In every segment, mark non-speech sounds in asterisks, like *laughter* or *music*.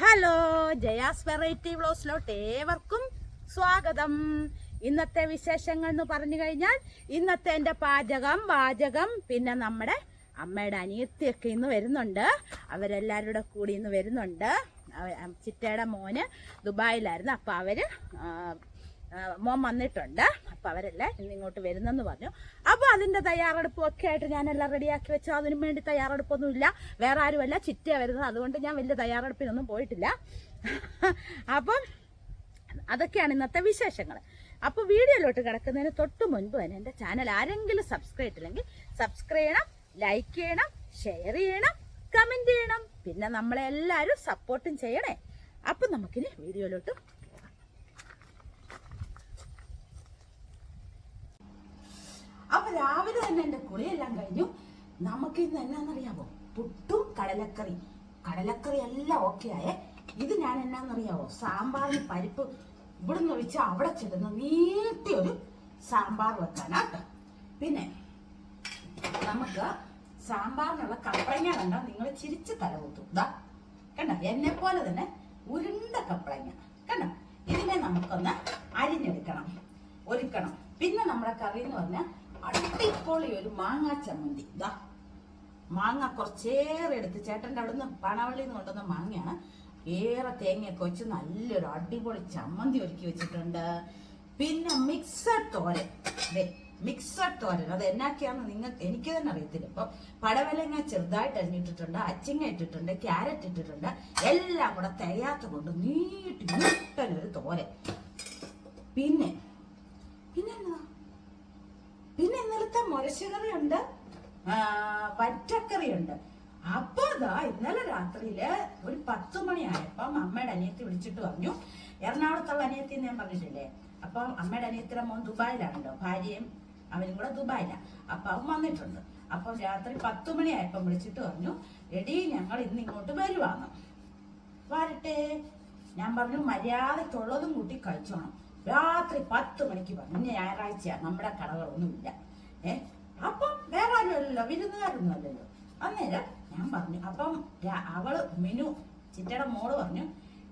Hello Jaya's variety വ്ലോസിലോട്ട് ഏവർക്കും സ്വാഗതം. ഇന്നത്തെ വിശേഷങ്ങൾ എന്ന് പറഞ്ഞു കഴിഞ്ഞാൽ ഇന്നത്തെ എന്റെ പാചകം വാചകം പിന്നെ നമ്മുടെ അമ്മയുടെ അനിയത്തിയൊക്കെ ഇന്ന് വരുന്നുണ്ട്. അവരെല്ലാവരുടെ കൂടി ഇന്ന് വരുന്നുണ്ട്. ചിറ്റയുടെ മോന് ദുബായിലായിരുന്നു. അപ്പോൾ അവർ മോൻ വന്നിട്ടുണ്ട്. അപ്പോൾ അവരെല്ലാം ഇന്ന് ഇങ്ങോട്ട് വരുന്നെന്ന് പറഞ്ഞു. അപ്പോൾ അതിന്റെ തയ്യാറെടുപ്പും ഒക്കെ ആയിട്ട് ഞാനെല്ലാം റെഡിയാക്കി വെച്ചു. അതിനു വേണ്ടി തയ്യാറെടുപ്പൊന്നുമില്ല. വേറെ ആരുമല്ല. ചിറ്റയാണ് വരുന്നത്. അതുകൊണ്ട് ഞാൻ വലിയ തയ്യാറെടുപ്പിനൊന്നും പോയിട്ടില്ല. അപ്പം അതൊക്കെയാണ് ഇന്നത്തെ വിശേഷങ്ങൾ അപ്പോൾ വീഡിയോയിലോട്ട് കിടക്കുന്നതിന് തൊട്ട് മുൻപ് തന്നെ എന്റെ ചാനൽ ആരെങ്കിലും സബ്സ്ക്രൈബ് ചെയ്തില്ലെങ്കിൽ സബ്സ്ക്രൈബ് ചെയ്യണം ലൈക്ക് ചെയ്യണം ഷെയർ ചെയ്യണം കമന്റ് ചെയ്യണം. പിന്നെ നമ്മളെല്ലാരും സപ്പോർട്ടും ചെയ്യണേ. അപ്പം നമുക്കിനി വീഡിയോയിലോട്ട് അപ്പൊ രാവിലെ തന്നെ എന്റെ കുളിയെല്ലാം കഴിഞ്ഞു. നമുക്ക് ഇന്ന് എന്നാന്നറിയാവോ? പുട്ടും കടലക്കറി കടലക്കറി എല്ലാം ഓക്കെ ആയേ. ഇത് ഞാൻ എന്നാന്നറിയാവോ? സാമ്പാറിന് പരിപ്പ് ഇവിടുന്ന് വെച്ച് അവിടെ ചെല്ലുന്ന നീട്ടിയൊരു സാമ്പാർ വെക്കാനാട്ടോ പിന്നെ നമുക്ക് സാമ്പാറിനുള്ള കപ്പളങ്ങ കണ്ട നിങ്ങൾ ചിരിച്ച് തലകുത്തും. ഇതാ കണ്ട? എന്നെ പോലെ തന്നെ ഉരുണ്ട കപ്പളങ്ങ കണ്ട? ഇതിനെ നമുക്കൊന്ന് അരിഞ്ഞെടുക്കണം. ഒരുക്കണം. പിന്നെ നമ്മുടെ കറി എന്ന് പറഞ്ഞാൽ അടിപൊളി ഒരു മാങ്ങാ ചമ്മന്തി. ഇതാ മാങ്ങ കുറച്ചേറെ എടുത്ത് ചേട്ടന്റെ അവിടുന്ന് പണവള്ളിയിൽ നിന്ന് കൊണ്ടുവന്ന മാങ്ങയാണ്. ഏറെ തേങ്ങയൊക്കെ വെച്ച് നല്ലൊരു അടിപൊളി ചമ്മന്തി ഒരുക്കി വെച്ചിട്ടുണ്ട്. പിന്നെ മിക്സഡ് തോരൻ. അതെ മിക്സഡ് തോരൻ. അത് എന്നാക്കിയാന്ന് നിങ്ങൾക്ക് എനിക്ക് തന്നെ അറിയത്തില്ല. ഇപ്പൊ പടവലങ്ങ ചെറുതായിട്ട് അരിഞ്ഞിട്ടിട്ടുണ്ട് അച്ചിങ്ങ ഇട്ടിട്ടുണ്ട് ക്യാരറ്റ് ഇട്ടിട്ടുണ്ട്. എല്ലാം കൂടെ തികയാത്ത കൊണ്ട് നീട്ടി നീട്ടലൊരു തോരൻ. പിന്നെ പിന്നെ ഇന്നലത്തെ മുരശുകറിയുണ്ട് വറ്റക്കറിയുണ്ട്. അപ്പൊ അതാ ഇന്നലെ രാത്രിയിൽ ഒരു പത്ത് മണിയായപ്പം അമ്മയുടെ അനിയത്തി വിളിച്ചിട്ട് പറഞ്ഞു എറണാകുളത്തുള്ള അനിയത്തി ഞാൻ പറഞ്ഞിട്ടില്ലേ? അപ്പൊ അമ്മയുടെ അനിയത്തിയുടെ മോൻ ദുബായിലാണല്ലോ ഭാര്യയും അവനും കൂടെ ദുബായിലാണ് അപ്പൊ അവൻ വന്നിട്ടുണ്ട്. അപ്പൊ രാത്രി പത്ത് മണിയായപ്പം വിളിച്ചിട്ട് പറഞ്ഞു എടി ഞങ്ങൾ ഇന്ന് ഇങ്ങോട്ട് വരുവാന്ന്. വരട്ടെ. ഞാൻ പറഞ്ഞു മര്യാദയ്ക്കുള്ളതും കൂട്ടി കഴിച്ചോണം. രാത്രി പത്ത് മണിക്ക് പറഞ്ഞു ഞായറാഴ്ചയാണ് ഞായറാഴ്ച നമ്മുടെ കടകളൊന്നുമില്ല. ഏ? അപ്പം വേറെ ആരുമല്ലല്ലോ വിരുന്നുകാരൊന്നും അല്ലല്ലോ. അന്നേരം ഞാൻ പറഞ്ഞു അപ്പം അവൾ മിനു ചിറ്റയുടെ മോൾ പറഞ്ഞു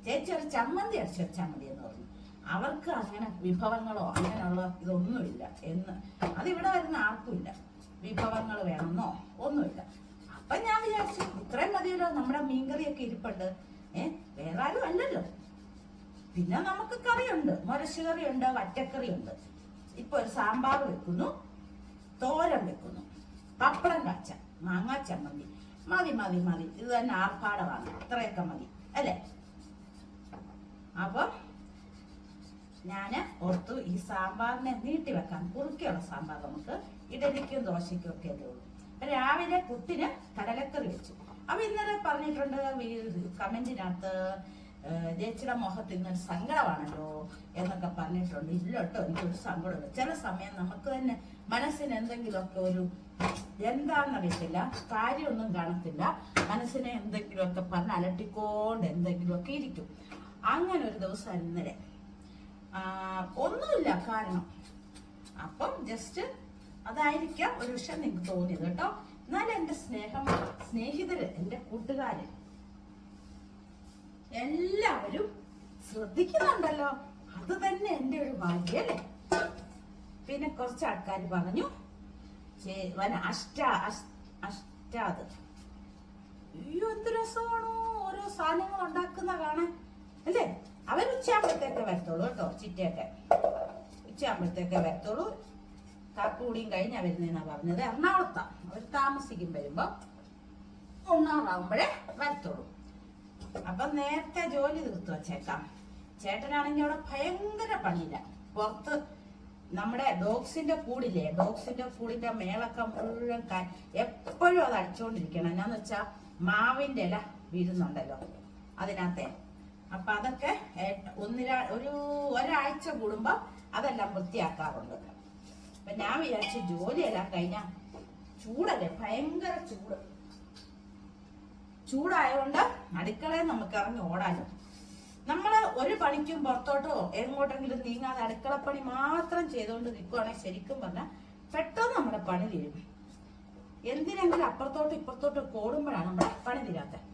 ചേച്ചി ഒരു ചമ്മന്തി അടിച്ചു വെച്ചാൽ മതി എന്ന് പറഞ്ഞു. അവർക്ക് അങ്ങനെ വിഭവങ്ങളോ അങ്ങനെയുള്ള ഇതൊന്നുമില്ല എന്ന്. അതിവിടെ വരുന്ന ആർക്കുമില്ല. വിഭവങ്ങൾ വേണമെന്നോ ഒന്നുമില്ല. അപ്പൊ ഞാൻ വിചാരിച്ചു ഇത്രയും മതിയല്ലോ നമ്മുടെ മീൻകറിയൊക്കെ ഇരിപ്പുണ്ട്. ഏഹ് വേറെ ആരും അല്ലല്ലോ. പിന്നെ നമുക്ക് കറിയുണ്ട് മുരശ്ശുകറിയുണ്ട് വറ്റക്കറിയുണ്ട്. ഇപ്പൊ ഒരു സാമ്പാർ വെക്കുന്നു. തോരൻ വെക്കുന്നു. പപ്പടം കാച്ച മാങ്ങാ ചമ്മന്തി. മതി മതി മതി. ഇത് തന്നെ ആർഭാടമാണ്. ഇത്രയൊക്കെ മതി. അല്ലേ? അപ്പോൾ ഞാൻ ഓർത്തു ഈ സാമ്പാറിനെ നീട്ടി വെക്കാം കുറുക്കിയുള്ള സാമ്പാർ നമുക്ക് ഇഡലിക്കും ദോശയ്ക്കും ഒക്കെ അല്ലേ ഉള്ളൂ. രാവിലെ പുട്ടിന് കടലക്കറി വെച്ചു. അപ്പൊ ഇന്നലെ പറഞ്ഞിട്ടുണ്ട് കമന്റിനകത്ത് ചേച്ചിയുടെ മുഖത്ത് ഇന്നൊരു സങ്കടമാണല്ലോ എന്നൊക്കെ പറഞ്ഞിട്ടുണ്ട്. ഇല്ല കേട്ടോ എനിക്കൊരു സങ്കടമില്ല ചില സമയം നമുക്ക് തന്നെ മനസ്സിന് എന്തെങ്കിലുമൊക്കെ ഒരു എന്താണെന്നറിയത്തില്ല കാര്യമൊന്നും കാണത്തില്ല. മനസ്സിനെ എന്തെങ്കിലുമൊക്കെ പറഞ്ഞ് അലട്ടിക്കൊണ്ട് എന്തെങ്കിലുമൊക്കെ ഇരിക്കും. അങ്ങനെ ഒരു ദിവസം ഇന്നലെ. ഒന്നുമില്ല കാരണം. അപ്പം ജസ്റ്റ് അതായിരിക്കാം ഒരു വിഷയം നിങ്ങൾക്ക് തോന്നിയത് കേട്ടോ. എന്നാലും എന്റെ സ്നേഹം സ്നേഹിതര് എന്റെ കൂട്ടുകാര് എല്ലാവരും ശ്രദ്ധിക്കുന്നുണ്ടല്ലോ. അത് തന്നെ എന്റെ ഒരു ഭാഗ്യം അല്ലേ? പിന്നെ കുറച്ച് ആൾക്കാർ പറഞ്ഞു വന അഷ്ട അഷ്- അഷ്ടാത് അയ്യോ എന്ത് രസമാണോ ഓരോ സാധനങ്ങൾ ഉണ്ടാക്കുന്ന കാണാൻ. അല്ലേ? അവർ ഉച്ചയാകുമ്പോഴത്തേക്ക് വരത്തുള്ളൂ കേട്ടോ ചിറ്റയൊക്കെ. ഉച്ചയാകുമ്പോഴത്തേക്ക് വരത്തുള്ളൂ. കാക്കുകൂടിയും കഴിഞ്ഞ വരുന്നതെന്നാ പറഞ്ഞത്? എറണാകുളത്താണ് അവർ താമസിക്കും വരുമ്പോ ഒന്നാറാകുമ്പോഴേ വരത്തുള്ളൂ. അപ്പൊ നേരത്തെ ജോലി തീർത്തു ചേട്ടാ ചേട്ടനാണെങ്കിൽ അവിടെ ഭയങ്കര പണിയില്ല. പുറത്ത് നമ്മുടെ ഡോഗ്സിന്റെ കൂടില്ലേ? ഡോഗ്സിന്റെ കൂടിന്റെ മേളൊക്കെ മുഴുവൻ എപ്പോഴും അത് അടിച്ചുകൊണ്ടിരിക്കണം എന്നാന്ന് വെച്ചാ മാവിന്റെ ഇല വീഴുന്നുണ്ടല്ലോ അതിനകത്തെ. അപ്പൊ അതൊക്കെ ഒന്നിരാ ഒരു ഒരാഴ്ച കൂടുമ്പോ അതെല്ലാം വൃത്തിയാക്കാറുണ്ട്. അപ്പൊ ഞാൻ വിചാരിച്ചു ജോലിയെല്ലാം കഴിഞ്ഞ ചൂടല്ലേ? ഭയങ്കര ചൂട്. ചൂടായതുകൊണ്ട് അടുക്കളയിൽ നമുക്ക് ഇറങ്ങി ഓടാനും നമ്മൾ ഒരു പണിക്കും പുറത്തോട്ടോ എങ്ങോട്ടെങ്കിലും നീങ്ങാതെ അടുക്കളപ്പണി മാത്രം ചെയ്തുകൊണ്ട് നിൽക്കുവാണെങ്കിൽ ശരിക്കും പറഞ്ഞാൽ പെട്ടെന്ന് നമ്മുടെ പണി തീരും. എന്തിനെങ്കിലും അപ്പുറത്തോട്ട് ഇപ്പുറത്തോട്ട് ഓടുമ്പോഴാണ് നമ്മുടെ പണി തീരാത്തത്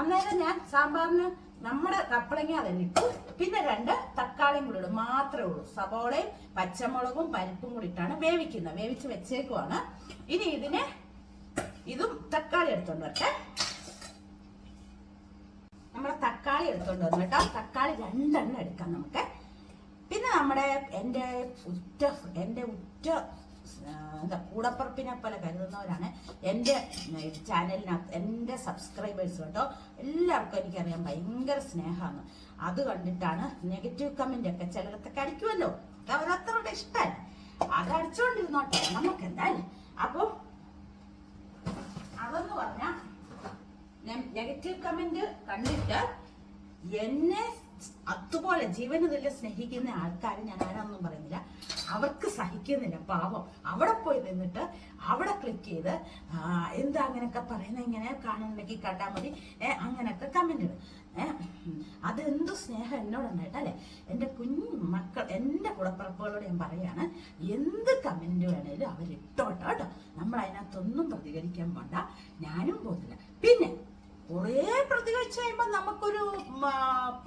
അന്നേരം ഞാൻ സാമ്പാറിന് നമ്മുടെ കപ്പളങ്ങ തന്നെ ഇട്ടു. പിന്നെ രണ്ട് തക്കാളിയും കൂടി ഇടും. മാത്രമേ ഉള്ളൂ. സവോളയും പച്ചമുളകും പരിപ്പും കൂടി ഇട്ടാണ് വേവിക്കുന്നത്. വേവിച്ച് വെച്ചേക്കുവാണ്. ഇനി ഇതിനെ ഇതും തക്കാളി എടുത്തോണ്ട് വരട്ടെ നമ്മുടെ തക്കാളി എടുത്തോണ്ട് വന്നു കേട്ടോ. തക്കാളി രണ്ടെണ്ണം എടുക്കാം നമുക്ക്. പിന്നെ നമ്മുടെ എന്റെ ഉറ്റ എന്റെ ഉറ്റ എന്താ കൂടപ്പറപ്പിനെ പോലെ കരുതുന്നവരാണ് എന്റെ ചാനലിനകത്ത് എന്റെ സബ്സ്ക്രൈബേഴ്സ് കേട്ടോ. എല്ലാവർക്കും എനിക്കറിയാം ഭയങ്കര സ്നേഹമാണ്. അത് കണ്ടിട്ടാണ് നെഗറ്റീവ് കമന്റ് ഒക്കെ ചിലരത്തൊക്കെ അടിക്കുമല്ലോ അവരത്രയുടെ ഇഷ്ടമല്ല. അത് അടിച്ചുകൊണ്ടിരുന്നോട്ടെ നമുക്ക് എന്തായാലും അപ്പോൾ അതെന്ന് പറഞ്ഞാൽ നെഗറ്റീവ് കമന്റ് കണ്ടിട്ട് എന്നെ അതുപോലെ ജീവന് തുല്യം സ്നേഹിക്കുന്ന ആൾക്കാർ ഞാൻ ആരാണെന്നും പറയുന്നില്ല. അവർക്ക് സഹിക്കുന്നില്ല പാവം. അവിടെ പോയി നിന്നിട്ട് അവിടെ ക്ലിക്ക് ചെയ്ത് എന്താ അങ്ങനെയൊക്കെ പറയുന്നത് ഇങ്ങനെ കാണുന്നുണ്ടെങ്കിൽ കണ്ടാൽ മതി. അങ്ങനെയൊക്കെ കമന്റ് ഇടും. അതെന്തു സ്നേഹം എന്നോടുണ്ടായിട്ട് എന്നോടുണ്ടായിട്ടല്ലേ എന്റെ കുഞ്ഞു മക്കൾ എന്റെ കുടപ്പിറപ്പുകളോട് ഞാൻ പറയാണ് എന്ത് കമന്റ് വേണേലും അവരിട്ടോട്ടോ കേട്ടോ നമ്മൾ അതിനകത്തൊന്നും പ്രതികരിക്കാൻ പോണ്ട. ഞാനും പോകുന്നില്ല പിന്നെ കുറേ പ്രതികരിച്ച് കഴിയുമ്പോൾ നമുക്കൊരു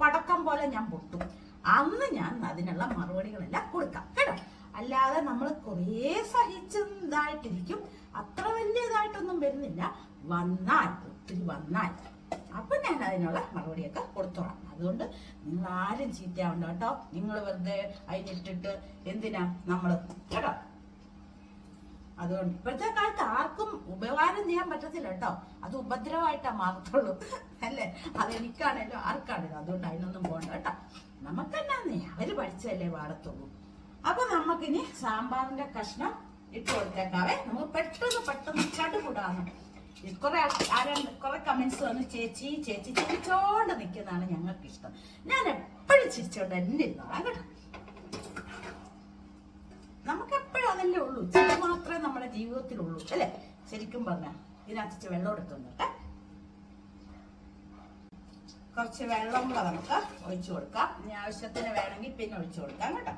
പടക്കം പോലെ ഞാൻ പൊട്ടും. അന്ന് ഞാൻ അതിനുള്ള മറുപടികളെല്ലാം കൊടുക്കാം കേട്ടോ. അല്ലാതെ നമ്മൾ കുറേ സഹിച്ചതായിട്ടിരിക്കും. അത്ര വലിയതായിട്ടൊന്നും വരുന്നില്ല. വന്നാൽ ഒത്തിരി വന്നാൽ. അപ്പൊ ഞാൻ അതിനുള്ള മറുപടിയൊക്കെ കൊടുത്തോളാം. അതുകൊണ്ട് നിങ്ങൾ ആരും ചീത്തയാവണ്ട കേട്ടോ. നിങ്ങൾ വെറുതെ അതിനിട്ടിട്ട് എന്തിനാ നമ്മൾ കേട്ടോ? അതുകൊണ്ട് ഇപ്പോഴത്തെ കാലത്ത് ആർക്കും ഉപകാരം ചെയ്യാൻ പറ്റത്തില്ല കേട്ടോ. അത് ഉപദ്രവമായിട്ടാ മാറത്തുള്ളൂ. അല്ലേ? അതെനിക്കാണേലും ആർക്കാണേലും. അതുകൊണ്ട് അതിനൊന്നും പോകണ്ട കേട്ടോ. നമുക്കെന്നാന്നേ? അവർ പഠിച്ചല്ലേ പാടത്തുള്ളൂ. അപ്പൊ നമുക്കിനി സാമ്പാറിന്റെ കഷ്ണം ഇട്ട് കൊടുത്തേക്കാവേ. നമുക്ക് പെട്ടെന്ന് പെട്ടെന്ന് ചടുകൂടാന്ന് കുറെ ആരാണ്ട് കുറെ കമന്റ്സ് വന്ന്. ചേച്ചി ചേച്ചി ചിരിച്ചോണ്ട് നിൽക്കുന്നതാണ് ഞങ്ങൾക്ക് ഇഷ്ടം ഞാൻ എപ്പോഴും ചിരിച്ചോണ്ട് ഇരുന്നോളാം കേട്ടോ. നമുക്ക് എപ്പോഴും അതല്ലേ ഉള്ളൂ? ചിരി ജീവിതത്തിലുള്ളൂ അല്ലേ? ശരിക്കും പറഞ്ഞ ഇതിനകത്ത് വെള്ളം എടുത്തുണ്ട് കുറച്ച് വെള്ളം കൂടെ നമുക്ക് ഒഴിച്ചു കൊടുക്കാം. ഇനി ആവശ്യത്തിന് വേണമെങ്കിൽ പിന്നെ ഒഴിച്ചു കൊടുക്കാം കേട്ടോ.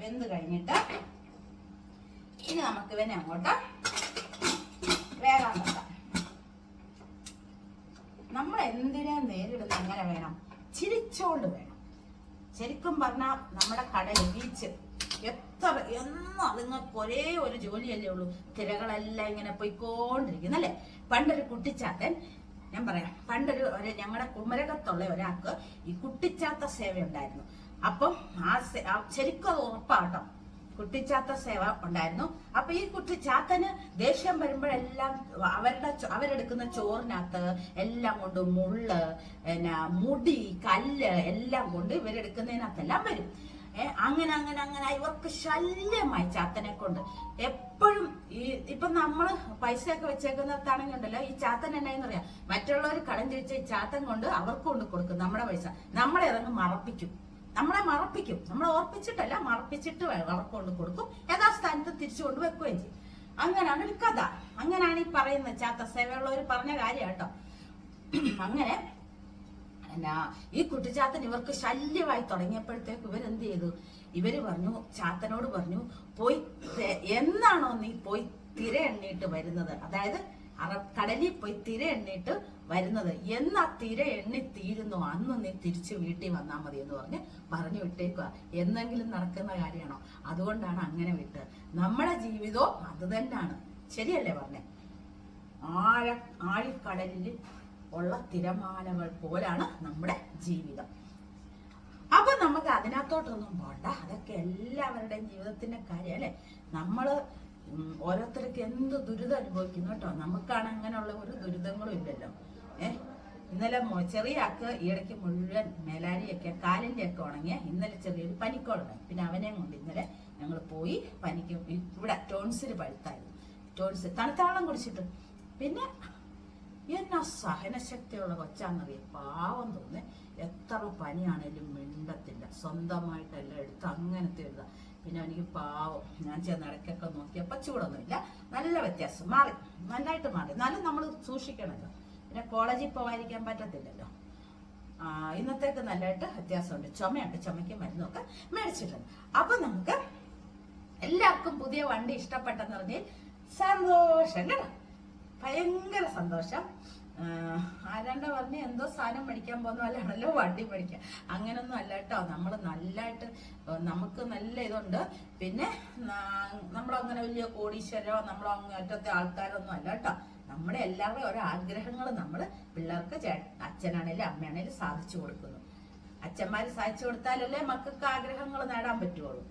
വെന്ത് കഴിഞ്ഞിട്ട് ഇനി നമുക്ക് ഇവനെ അങ്ങോട്ട് വേഗം വെക്കാം. നമ്മൾ എന്തിനെ നേരിടുന്ന എങ്ങനെ വേണം? ചിരിച്ചോണ്ട് വേണം. ശരിക്കും പറഞ്ഞാൽ നമ്മുടെ കടൽ ബീച്ച് എത്ര എന്നാ നിങ്ങൾക്ക് ഒരേ ഒരു ജോലിയല്ലേ ഉള്ളൂ. തിരകളെല്ലാം ഇങ്ങനെ പോയിക്കൊണ്ടിരിക്കുന്നു അല്ലേ? പണ്ടൊരു കുട്ടിച്ചാത്തൻ ഞാൻ പറയാം പണ്ടൊരു ഒരു ഞങ്ങളുടെ കുമരകത്തുള്ള ഒരാൾക്ക് ഈ കുട്ടിച്ചാത്ത സേവ ഉണ്ടായിരുന്നു അപ്പം ആ ശരിക്കും അത് ഉറപ്പാട്ടോ. കുട്ടിച്ചാത്ത സേവ ഉണ്ടായിരുന്നു. അപ്പൊ ഈ കുട്ടിച്ചാത്തന് ദേഷ്യം വരുമ്പോഴെല്ലാം അവരുടെ അവരെടുക്കുന്ന ചോറിനകത്ത് എല്ലാം കൊണ്ട് മുള്ള് പിന്നെ മുടി കല്ല് എല്ലാം കൊണ്ട് ഇവരെടുക്കുന്നതിനകത്തെല്ലാം വരും. അങ്ങനെ അങ്ങനെ അങ്ങനെ. ഇവർക്ക് ശല്യമായി ചാത്തനെ കൊണ്ട്. എപ്പോഴും ഈ ഇപ്പൊ നമ്മൾ പൈസയൊക്കെ വെച്ചേക്കുന്നിടത്താണെങ്കിൽ ഉണ്ടല്ലോ ഈ ചാത്തൻ എന്നാന്ന് പറയാം മറ്റുള്ളവർ കടം ചോദിച്ച ചാത്തൻ കൊണ്ട് അവർക്ക് കൊണ്ട് കൊടുക്കും നമ്മുടെ പൈസ. നമ്മളെ ഇറങ്ങി മറപ്പിക്കും. നമ്മളെ മറപ്പിക്കും. നമ്മളെ ഓർപ്പിച്ചിട്ടല്ല മറപ്പിച്ചിട്ട് അവർക്ക് കൊണ്ട് കൊടുക്കും. യഥാസ്ഥാനത്ത് തിരിച്ചു കൊണ്ട് വെക്കുകയും ചെയ്യും. അങ്ങനെയാണ് ഒരു കഥ. അങ്ങനെയാണ് ഈ പറയുന്ന ചാത്ത. സേവയുള്ളവർ പറഞ്ഞ കാര്യം കേട്ടോ. *clears throat* അങ്ങനെ എന്നാ ഈ കുട്ടിച്ചാത്തൻ ഇവർക്ക് ശല്യമായി തുടങ്ങിയപ്പോഴത്തേക്ക് ഇവരെന്ത് ചെയ്തു? ഇവർ പറഞ്ഞു ചാത്തനോട് പറഞ്ഞു പോയി എന്നാണോ നീ പോയി തിര എണ്ണിയിട്ട് വരുന്നത്? അതായത് അറബ് കടലിൽ പോയി തിര എണ്ണിയിട്ട് വരുന്നത്. എന്നാ തിര എണ്ണി തീരുന്നു? അന്ന് നീ തിരിച്ച് വീട്ടിൽ വന്നാൽ മതി എന്ന് പറഞ്ഞ് പറഞ്ഞു വിട്ടേക്കുക എന്തെങ്കിലും നടക്കുന്ന കാര്യമാണോ? അതുകൊണ്ടാണ് അങ്ങനെ വിട്ട് നമ്മുടെ ജീവിതവും അത് തന്നെയാണ്. ശരിയല്ലേ പറഞ്ഞേ? ആഴ ആഴിക്കടലിൽ ഉള്ള തിരമാലകൾ പോലാണ് നമ്മുടെ ജീവിതം. അപ്പൊ നമുക്ക് അതിനകത്തോട്ടൊന്നും പോണ്ട. അതൊക്കെ എല്ലാവരുടെയും ജീവിതത്തിന്റെ കാര്യം അല്ലെ? നമ്മൾ ഓരോരുത്തർക്ക് എന്ത് ദുരിതം അനുഭവിക്കുന്നു കേട്ടോ? നമുക്കാണ് അങ്ങനെയുള്ള ഒരു ദുരിതങ്ങളും ഇല്ലല്ലോ. ഏഹ് ഇന്നലെ ചെറിയ ആക്ക് ഈയിടയ്ക്ക് മുഴുവൻ മേലാരിയൊക്കെ കാലിന്റെ ഒക്കെ ഉണങ്ങിയ ഇന്നലെ ചെറിയൊരു പനിക്കോളുണ്ട് പിന്നെ അവനെയും കൊണ്ട് ഇന്നലെ ഞങ്ങൾ പോയി പനിക്ക് ഇവിടെ ടോൺസിൽ പഴുത്തായിരുന്നു. ടോൺസിൽ തണുത്ത വെള്ളം കുടിച്ചിട്ട്. പിന്നെ എന്നാ സഹനശക്തിയുള്ള കൊച്ചാന്നറിയ പാവം തോന്നെ എത്ര പനിയാണേലും മിണ്ടത്തില്ല. സ്വന്തമായിട്ടെല്ലാം എടുത്ത് അങ്ങനത്തെ എഴുതാം പിന്നെ എനിക്ക് പാവം ഞാൻ ചെന്ന് ഇടയ്ക്കൊക്കെ നോക്കിയപ്പോൾ ചൂടൊന്നുമില്ല നല്ല വ്യത്യാസം. മാറി നന്നായിട്ട് മാറി. എന്നാലും നമ്മൾ സൂക്ഷിക്കണമല്ലോ പിന്നെ കോളേജിൽ പോകാതിരിക്കാൻ പറ്റത്തില്ലല്ലോ. ഇന്നത്തേക്ക് നല്ലതായിട്ട് വ്യത്യാസമുണ്ട്. ചുമയുണ്ട്. ചുമയ്ക്ക് മരുന്നൊക്കെ മേടിച്ചിട്ടുണ്ട്. അപ്പൊ നമുക്ക് എല്ലാവർക്കും പുതിയ വണ്ടി ഇഷ്ടപ്പെട്ടെന്ന് പറഞ്ഞാൽ സന്തോഷം കേട്ടോ. ഭയങ്കര സന്തോഷം. ആരാണ്ട പറഞ്ഞ് എന്തോ സാധനം മേടിക്കാൻ പോകുന്ന പോലെയാണല്ലോ വണ്ടി മേടിക്കുക അങ്ങനൊന്നും അല്ല കേട്ടോ. നമ്മൾ നല്ലതായിട്ട് നമുക്ക് നല്ല ഇതുണ്ട്. പിന്നെ നമ്മളങ്ങനെ വലിയ കോടീശ്വരോ നമ്മളോ അങ്ങേറ്റത്തെ ആൾക്കാരൊന്നും അല്ല കേട്ടോ. നമ്മുടെ എല്ലാവരുടെയും ഓരോ ആഗ്രഹങ്ങൾ നമ്മൾ പിള്ളേർക്ക് അച്ഛനാണേലും അമ്മയാണേലും സാധിച്ചു കൊടുക്കുന്നു. അച്ഛന്മാർ സാധിച്ചു കൊടുത്താലല്ലേ മക്കൾക്ക് ആഗ്രഹങ്ങൾ നേടാൻ പറ്റുള്ളൂ.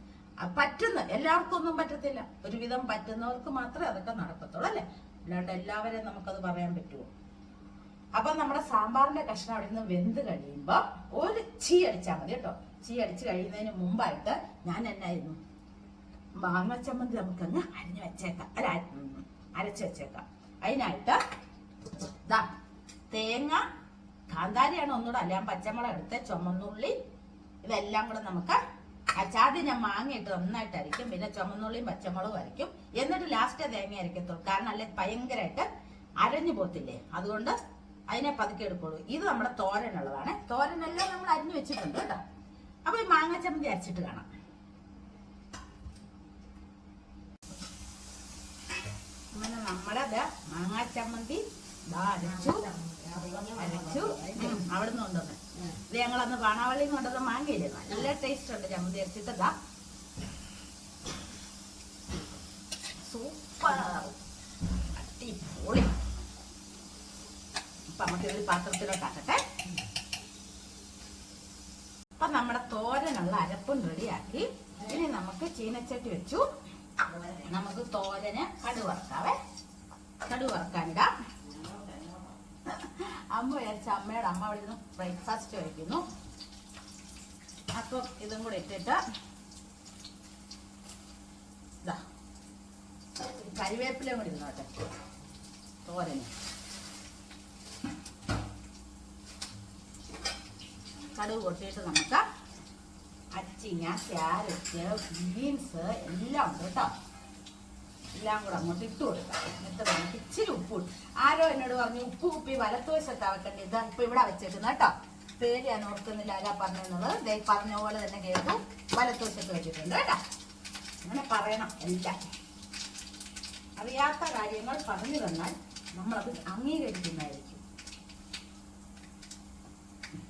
പറ്റുന്ന എല്ലാവർക്കും ഒന്നും പറ്റത്തില്ല. ഒരുവിധം പറ്റുന്നവർക്ക് മാത്രമേ അതൊക്കെ നടക്കത്തുള്ളൂ അല്ലേ? അല്ലാണ്ട് എല്ലാവരെയും നമുക്കത് പറയാൻ പറ്റുമോ? അപ്പൊ നമ്മുടെ സാമ്പാറിന്റെ കഷ്ണം അവിടെ നിന്ന് വെന്ത് കഴിയുമ്പോ ഒരു ചീ അടിച്ചാൽ മതി കേട്ടോ. ചീ അടിച്ച് കഴിയുന്നതിന് മുമ്പായിട്ട് ഞാൻ എന്നായിരുന്നു? മാങ്ങ ചമ്മന്തി നമുക്കങ്ങ് അരിഞ്ഞു വെച്ചേക്കാം. അല്ല അര- അരച്ച് വെച്ചേക്കാം. അതിനായിട്ട് ഇതാ തേങ്ങ കാന്താരിയാണ് ഒന്നുകൂടെ അല്ല പച്ചമുളക് എടുത്ത് ചുമന്നുള്ളി ഇതെല്ലാം കൂടെ നമുക്ക് അച്ചാദ്യം ഞാൻ മാങ്ങയിട്ട് നന്നായിട്ട് അരിക്കും പിന്നെ ചുമന്നുള്ളിയും പച്ചമുളകും അരിക്കും. എന്നിട്ട് ലാസ്റ്റ് തേങ്ങ അരിക്കത്തുള്ളൂ. കാരണം അല്ലെ ഭയങ്കരമായിട്ട് അരഞ്ഞു പോത്തില്ലേ അതുകൊണ്ട് അതിനെ പതുക്കെ എടുക്കുള്ളൂ. ഇത് നമ്മുടെ തോരനുള്ളതാണ്. തോരനെല്ലാം നമ്മൾ അരിഞ്ഞു വെച്ചിട്ടുണ്ട് കേട്ടോ. അപ്പൊ ഈ മാങ്ങ ചമ്മന്തി അരച്ചിട്ട് കാണാം. ദാ മാങ്ങാ ചമ്മന്തി അരച്ചു. അരച്ചു. അവിടുന്ന് കൊണ്ടുവന്ന്. ഇത് ഞങ്ങളന്ന് പാണാവള്ളിയിൽ കൊണ്ടുവന്ന മാങ്ങയില്ലേ? നല്ല ടേസ്റ്റ് ഉണ്ട്. ചമ്മന്തി അരച്ചിട്ട് ദാ സൂപ്പർ അടിപൊളി. അപ്പൊ നമുക്ക് ഒരു പാത്രത്തിലോട്ടാക്കട്ടെ അപ്പൊ നമ്മുടെ തോരനുള്ള അരപ്പും റെഡിയാക്കി. ഇനി നമുക്ക് ചീനച്ചട്ടി വെച്ചു. നമുക്ക് തോരന് കടു വറക്കാവേ കടു വറക്കാനിടാം. അമ്മ വിചാരിച്ച അമ്മയുടെ അമ്മ അവിടെ നിന്ന് ബ്രേക്ക്ഫാസ്റ്റ് കഴിക്കുന്നു. അപ്പം ഇതും കൂടെ ഇട്ടിട്ട് ഇതാ കരിവേപ്പിലയും കൂടി ഇരുന്നോട്ടെ തോരന്. കടുവ് കൊട്ടിയിട്ട് നമുക്ക് അച്ചിങ്ങ ക്യാരറ്റ് ബീൻസ് എല്ലാം ഉണ്ട് കേട്ടോ. എല്ലാം കൂടെ അങ്ങോട്ട് ഇട്ട് കൊടുക്കാം. എന്നിട്ട് നമുക്ക് ഇച്ചിരി ഉപ്പ് ആരോ എന്നോട് പറഞ്ഞു ഉപ്പ് കുപ്പി വലത്തുവശത്ത് വെക്കേണ്ടത് ഇതാ ഇപ്പൊ ഇവിടെ വെച്ചേക്കുന്നത് കേട്ടോ. പേര് ഞാൻ ഓർക്കുന്നില്ല ആരാ പറഞ്ഞെന്നുള്ളത് പറഞ്ഞ പോലെ തന്നെ കേട്ടു. വലത്തുവശത്ത് വെച്ചിട്ടുണ്ട് കേട്ടോ. അങ്ങനെ പറയണം എല്ലാം. അറിയാത്ത കാര്യങ്ങൾ പറഞ്ഞു തന്നാൽ നമ്മളത് അംഗീകരിക്കുന്നതായിരിക്കും.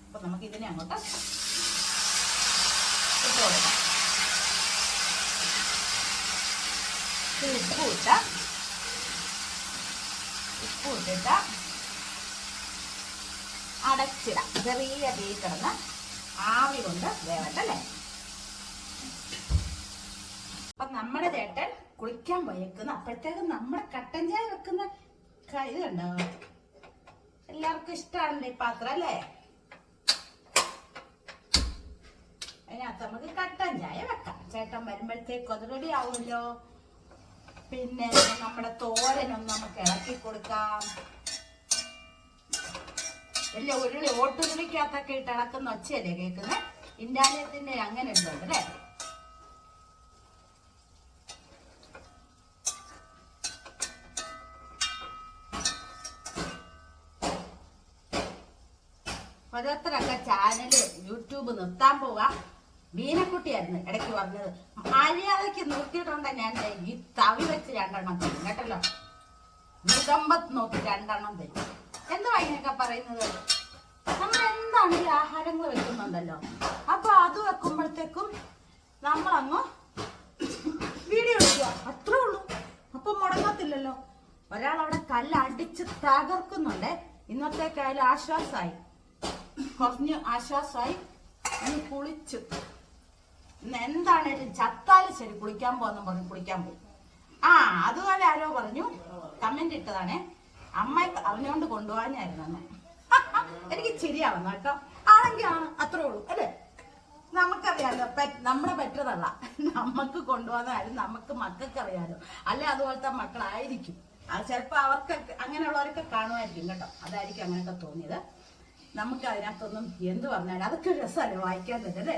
അപ്പൊ നമുക്ക് ഇതിനെ അങ്ങോട്ട് ഇട്ട് കൊടുക്കാം. ഇത്തിരി ഉപ്പ് ഇട്ട ഉപ്പ് ഇട്ടിട്ട അടച്ചിടാം. ചെറിയ തീ കിടന്ന് ആവി കൊണ്ട് വേവട്ടല്ലേ അപ്പൊ നമ്മുടെ ചേട്ടൻ കുളിക്കാൻ പോയേക്കുന്ന. അപ്പോഴത്തേക്കും നമ്മുടെ കട്ടൻ ചായ വെക്കുന്ന ഇത് കണ്ടോ? എല്ലാവർക്കും ഇഷ്ടമാണല്ലോ ഈ പാത്രം അല്ലേ? അതിനകത്ത് നമുക്ക് കട്ടൻ ചായ വെക്കാം. ചേട്ടൻ വരുമ്പോഴത്തേക്കും അത് റെഡി ആവുമല്ലോ. പിന്നെ നമ്മുടെ തോരനൊന്ന് നമുക്ക് ഇളക്കി കൊടുക്കാം. വലിയ ഉരുളി ഓട്ടുരുളിക്കകത്തൊക്കെ ഇട്ട് ഇളക്കുന്ന ഒച്ചയല്ലേ കേൾക്കുന്നത് ഇന്റാലിയത്തിന്റെ അങ്ങനെ ഉണ്ടോ അല്ലേ? ഓരോരുത്തരൊക്കെ ചാനൽ യൂട്യൂബ് നിർത്താൻ പോവാ. മീനക്കുട്ടിയായിരുന്നു ഇടയ്ക്ക് പറഞ്ഞത്. മര്യാദയ്ക്ക് നിർത്തിയിട്ടുണ്ടെ ഞാൻ ഈ തവി വെച്ച് രണ്ടെണ്ണം തരും കേട്ടല്ലോ? നിഗമ്പത്ത് നോക്കി രണ്ടെണ്ണം തരും. എന്തുവാ അതിനൊക്കെ പറയുന്നത്? നമ്മൾ എന്താണ് ഈ ആഹാരങ്ങൾ വെക്കുന്നുണ്ടല്ലോ? അപ്പൊ അത് വെക്കുമ്പോഴത്തേക്കും നമ്മളങ്ങ് വീഡിയോ എടുക്കുക. അത്രേ ഉള്ളൂ. അപ്പൊ മുടങ്ങത്തില്ലല്ലോ. ഒരാൾ അവിടെ കല്ല് അടിച്ച് തകർക്കുന്നുണ്ട്. ഇന്നത്തേക്കായാലും ആശ്വാസമായി. കുറഞ്ഞ് ആശ്വാസമായി. കുളിച്ചു. എന്താണേലും ചത്താലും ശരി കുളിക്കാൻ പോന്നും പറഞ്ഞു കുളിക്കാൻ പോയി. ആ അതുപോലെ ആരോ പറഞ്ഞു. കമന്റ് ഇട്ടതാണേ. അമ്മ അവനോണ്ട് കൊണ്ടുപോകാനായിരുന്നു അമ്മ *laughs* എനിക്ക് ശരിയാവുന്ന കേട്ടോ. ആണെങ്കിൽ ആണ് അത്രേ ഉള്ളൂ അല്ലേ? നമുക്കറിയാലോ നമ്മുടെ പറ്റതല്ല. *laughs* നമുക്ക് കൊണ്ടുപോകുന്ന നമുക്ക് മക്കൾക്ക് അറിയാലോ അല്ലെ അതുപോലത്തെ മക്കളായിരിക്കും. അത് ചിലപ്പോ അവർക്ക് അങ്ങനെയുള്ളവരൊക്കെ കാണുമായിരിക്കും കേട്ടോ. അതായിരിക്കും അങ്ങനെയൊക്കെ തോന്നിയത്. നമുക്ക് അതിനകത്തൊന്നും എന്ത് പറഞ്ഞാലും അതൊക്കെ രസമല്ലേ വായിക്കാൻ തന്നെ അല്ലേ?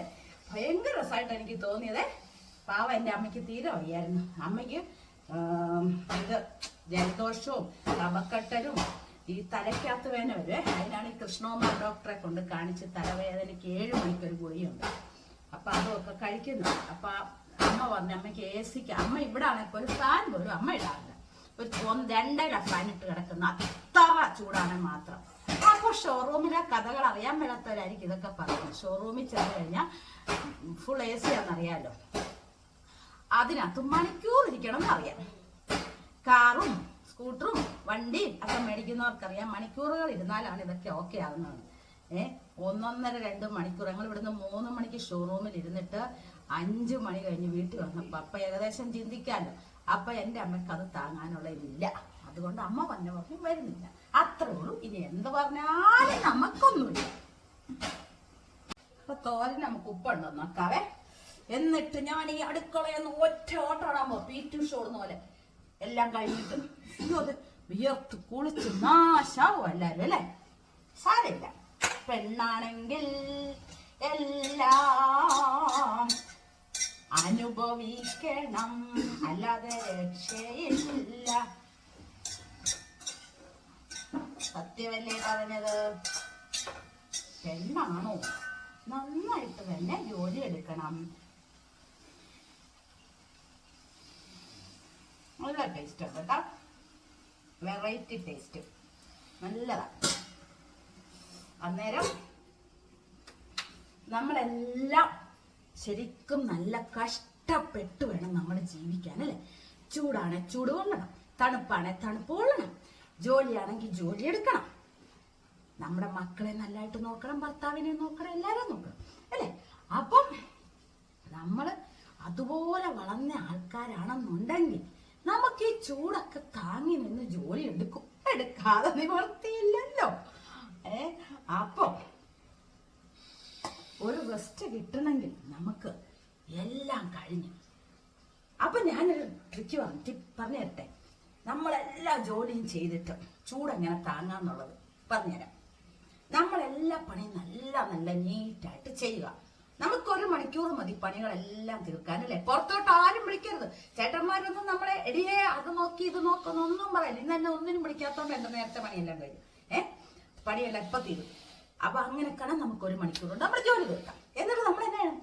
ഭയങ്കര രസമായിട്ട് എനിക്ക് തോന്നിയത്. പാവ എന്റെ അമ്മയ്ക്ക് തീരെ വയ്യായിരുന്നു. അമ്മയ്ക്ക് ഇത് ജലദോഷവും കപക്കെട്ടലും ഈ തലയ്ക്കകത്ത് വേദന വരുവേ. അതിനാണ് ഈ കൃഷ്ണകുമാർ ഡോക്ടറെ കൊണ്ട് കാണിച്ച് തലവേദനയ്ക്ക് ഏഴ് മണിക്കൊരു ഗുളിയുണ്ട് അപ്പൊ അതൊക്കെ കഴിക്കുന്നു. അപ്പൊ അമ്മ വന്ന് അമ്മയ്ക്ക് എ സിക്ക് അമ്മ ഇവിടെ ആണെങ്കിൽ ഒരു ഫാൻ പോലും അമ്മ ഇടാറില്ല. ഒരു രണ്ടര ഫാൻ ഇട്ട് കിടക്കുന്ന അത്ര ചൂടാണ് മാത്രം. അപ്പൊ ഷോറൂമിലെ കഥകൾ അറിയാൻ മേലാത്തവരായിരിക്കും ഇതൊക്കെ പറയുന്നത്. ഷോറൂമിൽ ചെന്ന് കഴിഞ്ഞാൽ ഫുൾ എ സി ആണെന്നറിയാലോ അതിനകത്ത് മണിക്കൂർ ഇരിക്കണം എന്നറിയാം കാറും സ്കൂട്ടറും വണ്ടിയും ഒക്കെ മേടിക്കുന്നവർക്കറിയാം മണിക്കൂറുകൾ ഇരുന്നാലാണ് ഇതൊക്കെ ഓക്കെ ആകുന്നത് ഏ? ഒന്നൊന്നര രണ്ട് മണിക്കൂർ. ഞങ്ങൾ ഇവിടുന്ന് മൂന്ന് മണിക്ക് ഷോറൂമിൽ ഇരുന്നിട്ട് അഞ്ചു മണി കഴിഞ്ഞ് വീട്ടിൽ വന്നപ്പോൾ അപ്പൊ ഏകദേശം ചിന്തിക്കാമല്ലോ അപ്പൊ എന്റെ അമ്മയ്ക്ക് അത് താങ്ങാനുള്ള ഇതില്ല അതുകൊണ്ട് അമ്മ പറഞ്ഞ പറഞ്ഞു വരുന്നില്ല. അത്രേ ഉള്ളൂ. ഇനി എന്ത് പറഞ്ഞാലും നമുക്കൊന്നുമില്ല. അപ്പൊ തോരൻ നമുക്ക് ഉപ്പുണ്ടോ നോക്കാവേ. എന്നിട്ട് ഞാൻ ഈ അടുക്കളയെന്ന് ഒറ്റ ഓട്ടോടാമോ പി ടു ഷോടുന്ന പോലെ. എല്ലാം കഴിഞ്ഞിട്ട് അയ്യോ അത് വിയർത്ത് കുളിച്ച് നാശാവും എല്ലാരും അല്ലേ? സാരമില്ല. പെണ്ണാണെങ്കിൽ എല്ലാം അനുഭവിക്കണം. അല്ലാതെ രക്ഷയില്ല. സത്യമല്ലേ പറഞ്ഞത്? പെണ്ണാണോ നന്നായിട്ട് തന്നെ ജോലി എടുക്കണം. നല്ല ടേസ്റ്റ് ഉണ്ട് കേട്ടോ. വെറൈറ്റി ടേസ്റ്റ് നല്ലതാ. അന്നേരം നമ്മളെല്ലാം ശരിക്കും നല്ല കഷ്ടപ്പെട്ട് വേണം നമ്മൾ ജീവിക്കാൻ അല്ലേ? ചൂടാണെ ചൂട് കൊള്ളണം. തണുപ്പാണെ തണുപ്പ് കൊള്ളണം. ജോലിയാണെങ്കിൽ ജോലി എടുക്കണം. നമ്മുടെ മക്കളെ നല്ലതായിട്ട് നോക്കണം ഭർത്താവിനെ നോക്കണം എല്ലാവരും നോക്കണം. അല്ലേ? അപ്പം നമ്മൾ അതുപോലെ വളർന്ന ആൾക്കാരാണെന്നുണ്ടെങ്കിൽ നമുക്ക് ഈ ചൂടൊക്കെ താങ്ങി നിന്ന് ജോലി എടുക്കും. എടുക്കാതെ നിവർത്തിയില്ലല്ലോ. ഏ? അപ്പൊ ഒരു റെസ്റ്റ് കിട്ടണമെങ്കിൽ നമുക്ക് എല്ലാം കഴിഞ്ഞു. അപ്പൊ ഞാനൊരു ട്രിക്ക് പറഞ്ഞു ടിപ്പ് പറഞ്ഞു തരട്ടെ നമ്മളെല്ലാ ജോലിയും ചെയ്തിട്ട് ചൂടെങ്ങനെ താങ്ങാന്നുള്ളത് പറഞ്ഞുതരാം. നമ്മളെല്ലാ പണിയും നല്ല നല്ല നീറ്റായിട്ട് ചെയ്യുക. നമുക്കൊരു മണിക്കൂർ മതി പണികളെല്ലാം തീർക്കാൻ അല്ലേ? പുറത്തോട്ട് ആരും വിളിക്കരുത്. ചേട്ടന്മാരൊന്നും നമ്മളെ എടിയേ അത് നോക്കി ഇത് നോക്കുന്നൊന്നും പറയില്ല. ഇന്ന് എന്നെ ഒന്നിനും വിളിക്കാത്തോണ്ട് എന്റെ നേരത്തെ പണിയെല്ലാം കഴിഞ്ഞു. ഏ? പണിയെല്ലാം ഇപ്പൊ തീരും. അപ്പൊ അങ്ങനെയൊക്കെയാണ് നമുക്ക് ഒരു മണിക്കൂർ കൊണ്ട് നമ്മൾ ജോലി തീർക്കാം. എന്നിട്ട് നമ്മൾ എന്നാണ്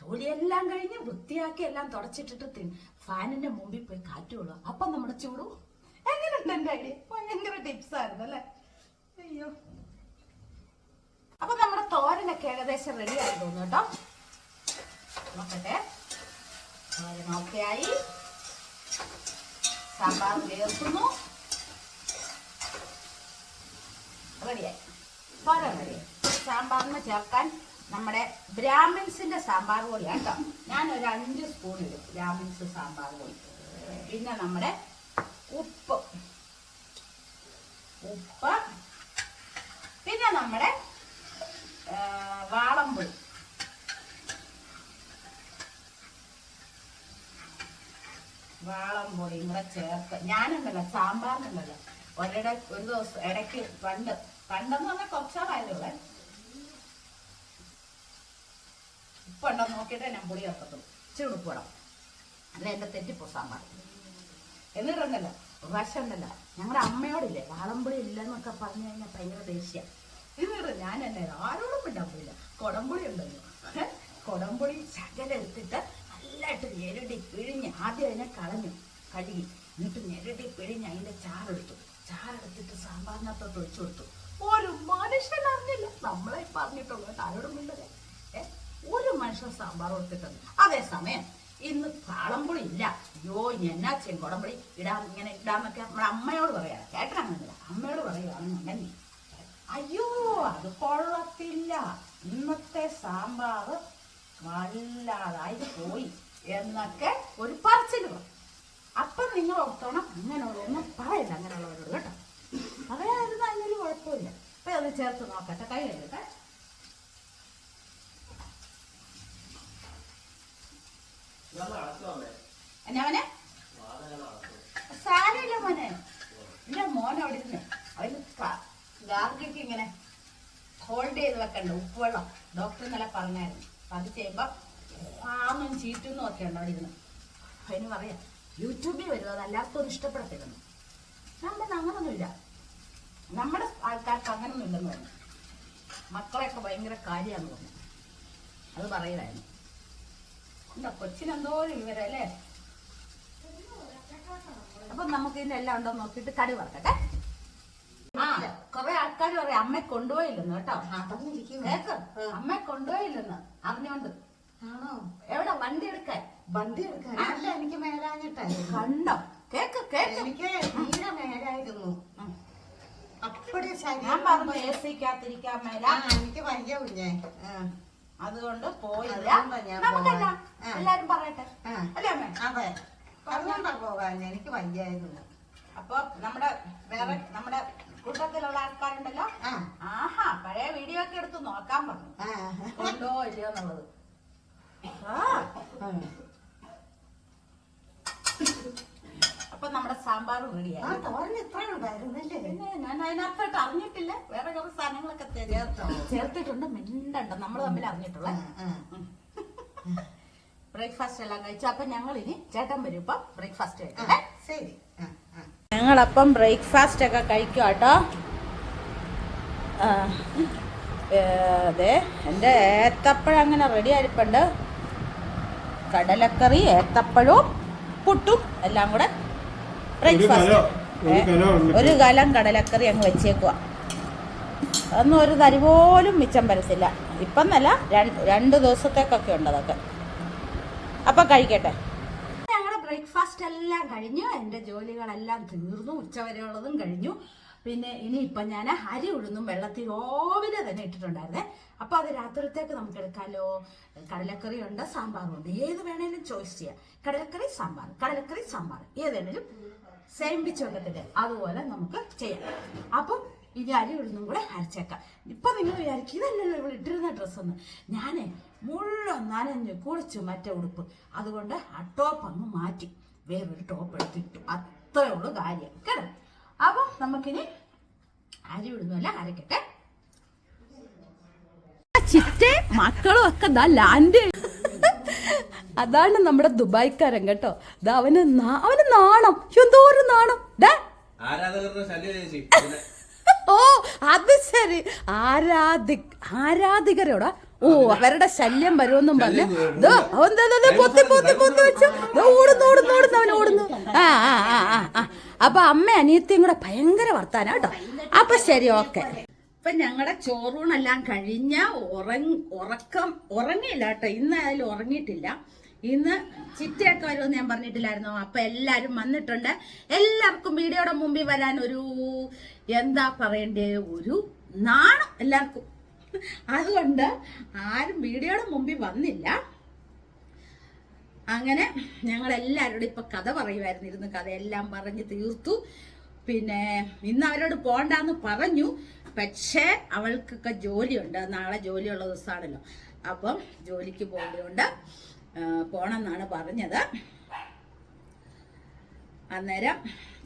ജോലിയെല്ലാം കഴിഞ്ഞ് വൃത്തിയാക്കി എല്ലാം തുടച്ചിട്ടിട്ട് ഫാനിന്റെ മുമ്പിൽ പോയി കാറ്റ് അപ്പൊ നമ്മുടെ ചൂടു എങ്ങനെയുണ്ട് എന്റെ ഐഡിയ? ഭയങ്കര ടിപ്സ് ആയിരുന്നു അല്ലേ? അയ്യോ. അപ്പൊ നമ്മുടെ തോരനൊക്കെ ഏകദേശം റെഡി ആയി തോന്നുന്നു കേട്ടോ. നോക്കട്ടെ. തോരനൊക്കെ ആയി. സാമ്പാർ ചേർക്കുന്നു റെഡിയായി തോരൻ റെഡിയായി സാമ്പാറിന് ചേർക്കാൻ നമ്മുടെ ബ്രാഹ്മിൻസിന്റെ സാമ്പാർ പൊടിയാണ് കേട്ടോ. ഞാൻ ഒരു അഞ്ച് സ്പൂൺ ഇടും. ബ്രാഹ്മിൻസ് സാമ്പാർ പൊടി പിന്നെ നമ്മുടെ ഉപ്പ്. ഉപ്പ്. പിന്നെ നമ്മുടെ വാളമ്പുഴ വാളംപുളി വാളംപൊടിയും കൂടെ ചേർത്ത്. ഞാനുണ്ടല്ലോ സാമ്പാറിനുണ്ടല്ലോ ഒരിട ഒരു ദിവസം ഇടയ്ക്ക് പണ്ട് പണ്ടെന്ന് പറഞ്ഞാൽ കുറച്ചാളായതുള്ളേ ഉപ്പുണ്ടോ നോക്കിയിട്ട് ഞാൻ പുളി ചേർക്കത്തുള്ളൂ ഇച്ചിരി ഉപ്പിടാം അല്ല എന്റെ തെറ്റിപ്പോ സാമ്പാർ. എന്നിട്ടുണ്ടല്ലോ വശം ഉണ്ടല്ലോ ഞങ്ങളുടെ അമ്മയോടില്ലേ വാളംപുളി ഇല്ലെന്നൊക്കെ പറഞ്ഞു കഴിഞ്ഞാൽ ഭയങ്കര ദേഷ്യം. എന്നിട്ട് ഞാൻ എന്നെ ആരോടും പോയില്ല കൊടംപുളി ഉണ്ടല്ലോ. കൊടമ്പുളി ചകല ശകലം എടുത്തിട്ട് നല്ലതായിട്ട് ഞെരടി പിഴിഞ്ഞ് ആദ്യം അതിനെ കളഞ്ഞു കഴുകി. എന്നിട്ട് ഞെരടി പിഴിഞ്ഞ് അതിന്റെ ചാറെടുത്തു. ചാറെടുത്തിട്ട് സാമ്പാറിനകത്തോട്ട് ഒഴിച്ചു കൊടുത്തു. ഒരു മനുഷ്യൻ അറിഞ്ഞില്ല. നമ്മളെ പറഞ്ഞിട്ടുള്ളൂ കേട്ടോ ആരോടും ഏ ഒരു മനുഷ്യൻ സാമ്പാർ കൊടുത്തിട്ടുണ്ട് അതേസമയം ഇന്ന് താളമ്പുളി ഇല്ല. അയ്യോ എന്നാ ചെയ്യും ഇടാം ഇങ്ങനെ ഇടാന്നൊക്കെ നമ്മുടെ അമ്മയോട് പറയാം അങ്ങനെ അമ്മയോട് പറയുകയാണെന്നുണ്ടെങ്കിൽ അയ്യോ അത് കൊള്ളത്തില്ല. ഇന്നത്തെ സാമ്പാർ വല്ലാതായി പോയി എന്നൊക്കെ ഒരു പറച്ചിൽ പറയും. അപ്പം നിങ്ങൾ ഓർത്തോണം അങ്ങനെയുള്ളതൊന്നും പറയില്ല അങ്ങനെയുള്ളവരോട് കേട്ടോ. പറയാതിരുന്ന അതിനൊരു കുഴപ്പമില്ല. അപ്പൊ അത് ചേർത്ത് നോക്കട്ടെ കൈ കഴുകട്ടെ. എന്നാ മോനെ സാരമില്ല മോനെ. അവിടെ ഇരുന്ന്. അവന് ഗാർഗിക്ക് ഇങ്ങനെ ഹോൾഡ് ചെയ്ത് വെക്കണ്ട ഉപ്പുവെള്ളം. ഡോക്ടർ ഇന്നലെ പറഞ്ഞായിരുന്നു. അത് ചെയ്യുമ്പോ ആന്നും ചീറ്റുന്നും ഒക്കെ ഉണ്ട് അവിടെ ഇരുന്ന്. അതിന് പറയാം യൂട്യൂബിൽ വരുമോ അത് എല്ലാവർക്കും ഇഷ്ടപ്പെടത്തില്ലെന്ന് നമ്മുടെ അങ്ങനൊന്നുമില്ല. നമ്മുടെ ആൾക്കാർക്ക് അങ്ങനൊന്നും ഇല്ലെന്ന് പറഞ്ഞു. മക്കളെയൊക്കെ ഭയങ്കര കാര്യമാണെന്ന് പറഞ്ഞു. അത് പറയുമായിരുന്നു എന്താ കൊച്ചിനെന്തോ വിവരം അല്ലേ? അപ്പൊ നമുക്ക് ഇതിനെല്ലാം ഉണ്ടോ നോക്കിട്ട് കടി വറക്കട്ടെ. ആ. ആൾക്കാർ പറയും അമ്മ കൊണ്ടുപോയില്ലെന്ന് കേട്ടോ. കേക്ക്? അമ്മ കൊണ്ടുപോയില്ലെന്ന്. അറിഞ്ഞോണ്ട് ആണോ? എവിടെ? വണ്ടി എടുക്കാൻ. വണ്ടി എടുക്കാൻ? അല്ല എനിക്ക് മേലാഞ്ഞിട്ട കണ്ടോ? Cake cake. എനിക്ക് തീരെ മേലായിരുന്നു. അപ്പടി ഞാൻ പറഞ്ഞു എ സിക്കകത്തിരിക്കാൻ മേല എനിക്ക് വയ്യ കുഞ്ഞേ. അതുകൊണ്ട് പോയില്ല. നമുക്കെല്ലാം. എല്ലാരും പറയട്ടെ. അല്ലേ അമ്മേ? അതെ. അതുകൊണ്ടാ പോകാൻ എനിക്ക് വയ്യായിരുന്നു. അപ്പൊ നമ്മുടെ വേറെ നമ്മുടെ കൂട്ടത്തിലുള്ള ആൾക്കാരുണ്ടല്ലോ? ആഹാ പഴയ വീഡിയോ ഒക്കെ എടുത്ത് നോക്കാൻ പറഞ്ഞു. ഉണ്ടോ ഇല്ലയോ എന്നുള്ളത്. അപ്പൊ നമ്മുടെ സാമ്പാർ റെഡിയായി. പിന്നെ ഞാൻ അതിനകത്തോട്ട് അറിഞ്ഞിട്ടില്ല. വേറെ കുറച്ച് സാധനങ്ങളൊക്കെ ചേർത്തോ? ചേർത്തിട്ടുണ്ട് മിണ്ടണ്ട. നമ്മൾ തമ്മിൽ അറിഞ്ഞിട്ടുള്ള. ബ്രേക്ക്ഫാസ്റ്റ് എല്ലാം കഴിച്ചു. അപ്പൊ ഞങ്ങൾ ഇനി ചേട്ടൻ വരും ഇപ്പൊ ബ്രേക്ക്ഫാസ്റ്റ് കഴിക്കട്ടെ ശരി. ഞങ്ങളപ്പം ബ്രേക്ക്ഫാസ്റ്റ് ഒക്കെ കഴിക്കും കേട്ടോ അതെ എന്റെ ഏത്തപ്പഴം അങ്ങനെ റെഡി ആയിരിപ്പുണ്ട് കടലക്കറി ഏത്തപ്പഴവും പുട്ടും എല്ലാം കൂടെ ബ്രേക്ക്ഫാസ്റ്റ് ഒരു കലം കടലക്കറി അങ്ങ് വെച്ചേക്കുക അതൊന്നും ഒരു തരി പോലും മിച്ചം വരത്തില്ല. ഇപ്പം എന്നല്ല രണ്ട് രണ്ട് ദിവസത്തേക്കൊക്കെ ഉണ്ട് അതൊക്കെ. അപ്പം കഴിക്കട്ടെ. ഞങ്ങളുടെ ബ്രേക്ക്ഫാസ്റ്റ് എല്ലാം കഴിഞ്ഞു എന്റെ ജോലികളെല്ലാം തീർന്നു ഉച്ചവരെയുള്ളതും കഴിഞ്ഞു. പിന്നെ ഇനി ഇപ്പൊ ഞാൻ അരി ഉഴുന്നും വെള്ളത്തിൽ ഓവിലെ തന്നെ ഇട്ടിട്ടുണ്ടായിരുന്നേ. അപ്പോൾ അത് രാത്രിത്തേക്ക് നമുക്ക് എടുക്കാലോ? കടലക്കറി ഉണ്ട് സാമ്പാറും ഉണ്ട്. ഏത് വേണേലും ചോയ്സ് ചെയ്യാം. കടലക്കറി സാമ്പാർ. കടലക്കറി സാമ്പാർ. ഏത് വേണേലും പിച്ച് വെക്കത്തില്ലേ അതുപോലെ നമുക്ക് ചെയ്യാം. അപ്പം ഇനി അരി ഇടുന്നും കൂടെ അരച്ചേക്കാം. ഇപ്പൊ നിങ്ങൾ വിചാരിക്കും ഇതല്ലല്ലോ ഇവിടെ ഇട്ടിരുന്ന ഡ്രസ്സൊന്ന് ഞാനേ മുഴുവൻ നനഞ്ഞ് കുളിച്ചു മറ്റേ ഉടുപ്പ്. അതുകൊണ്ട് ആ ടോപ്പ് അങ്ങ് മാറ്റി. വേറൊരു ടോപ്പ് എടുത്തിട്ടു. അത്രേ ഉള്ളൂ കാര്യം. കേട്ടോ? അപ്പോൾ നമുക്കിനി അരി ഉഴുന്നുമല്ല അരക്കട്ടെ. ചിറ്റേ മക്കളും ഒക്കെ ദാ ലാൻഡ് അതാണ് നമ്മുടെ ദുബായ്ക്കാരൻ കേട്ടോ. ദാ അവന് നാ- അവന് നാണം. എന്തോ ഒരു നാണം. ദേ. ആരാധകരുടെ ശല്യം ചേച്ചി? ഓ അത് ശരി. ആരാധി ആരാധികരോടാ? ഓ അവരുടെ ശല്യം വരുമെന്നും പറഞ്ഞു. പൊത്തി പൊത്തി പൊത്തി വെച്ചു. ഓടുന്നു ഓടുന്നു ഓടുന്നു അവൻ ഓടുന്നു. ആ ആ ആ ആ ആ. അപ്പൊ അമ്മ അനിയത്തിയും കൂടെ ഭയങ്കര വർത്താനം കേട്ടോ. അപ്പൊ ശരി ഓക്കെ. ഇപ്പൊ ഞങ്ങളുടെ ചോറൂണെല്ലാം കഴിഞ്ഞ ഉറങ്ങ ഉറക്കം ഉറങ്ങിയില്ല കേട്ടോ. ഇന്നായാലും ഉറങ്ങിയിട്ടില്ല. ഇന്ന് ചിറ്റയൊക്കെ വരുമെന്ന് ഞാൻ പറഞ്ഞിട്ടില്ലായിരുന്നു? അപ്പൊ എല്ലാരും വന്നിട്ടുണ്ട്. എല്ലാവർക്കും വീഡിയോയുടെ മുമ്പിൽ വരാൻ ഒരു എന്താ പറയണ്ടേ? ഒരു നാണം എല്ലാവർക്കും. അതുകൊണ്ട് ആരും വീഡിയോയുടെ മുമ്പിൽ വന്നില്ല. അങ്ങനെ ഞങ്ങൾ എല്ലാവരോടും ഇപ്പൊ കഥ പറയുമായിരുന്നു ഇരുന്ന് കഥയെല്ലാം പറഞ്ഞ് തീർത്തു. പിന്നെ ഇന്ന് അവരോട് പോണ്ടെന്ന് പറഞ്ഞു. പക്ഷേ അവൾക്കൊക്കെ ജോലിയുണ്ട്. നാളെ ജോലിയുള്ള ദിവസമാണല്ലോ. അപ്പം ജോലിക്ക് പോകേണ്ടതുകൊണ്ട് പോണെന്നാണ് പറഞ്ഞത്. അന്നേരം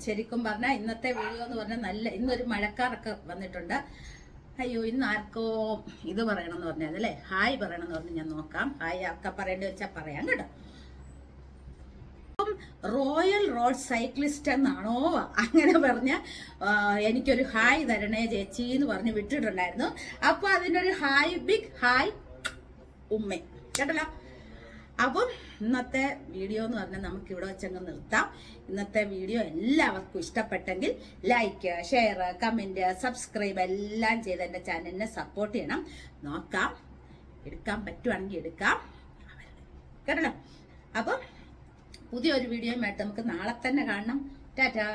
ശരിക്കും പറഞ്ഞാൽ ഇന്നത്തെ വീഡിയോ എന്ന് പറഞ്ഞാൽ നല്ല ഇന്നൊരു മഴക്കാറൊക്കെ വന്നിട്ടുണ്ട്. അയ്യോ ഇന്ന് ആർക്കോ ഇത് പറയണമെന്ന് പറഞ്ഞത് അല്ലേ? ഹായ് പറയണമെന്ന് പറഞ്ഞ് ഞാൻ നോക്കാം. ഹായ് ആർക്കാ പറയേണ്ടി വെച്ചാൽ പറയാം കേട്ടോ. റോയൽ റോഡ് സൈക്ലിസ്റ്റ് എന്നാണോ അങ്ങനെ പറഞ്ഞ എനിക്കൊരു ഹായ് തരണേ ചേച്ചി എന്ന് പറഞ്ഞ് വിട്ടിട്ടുണ്ടായിരുന്നു. അപ്പൊ ഒരു ഹായ് ബിഗ് ഹായ് ഉമ്മ. കേട്ടല്ലോ? അപ്പം ഇന്നത്തെ വീഡിയോ എന്ന് പറഞ്ഞാൽ നമുക്ക് ഇവിടെ വെച്ചങ്ങ് നിർത്താം. ഇന്നത്തെ വീഡിയോ എല്ലാവർക്കും ഇഷ്ടപ്പെട്ടെങ്കിൽ ലൈക്ക് ഷെയർ കമന്റ് സബ്സ്ക്രൈബ് എല്ലാം ചെയ്ത് എന്റെ ചാനലിനെ സപ്പോർട്ട് ചെയ്യണം. നോക്കാം. എടുക്കാൻ പറ്റുവാണെങ്കിൽ എടുക്കാം. കേട്ടല്ലോ? അപ്പം പുതിയൊരു വീഡിയോയുമായിട്ട് നമുക്ക് നാളെ തന്നെ കാണണം. ടാറ്റാ!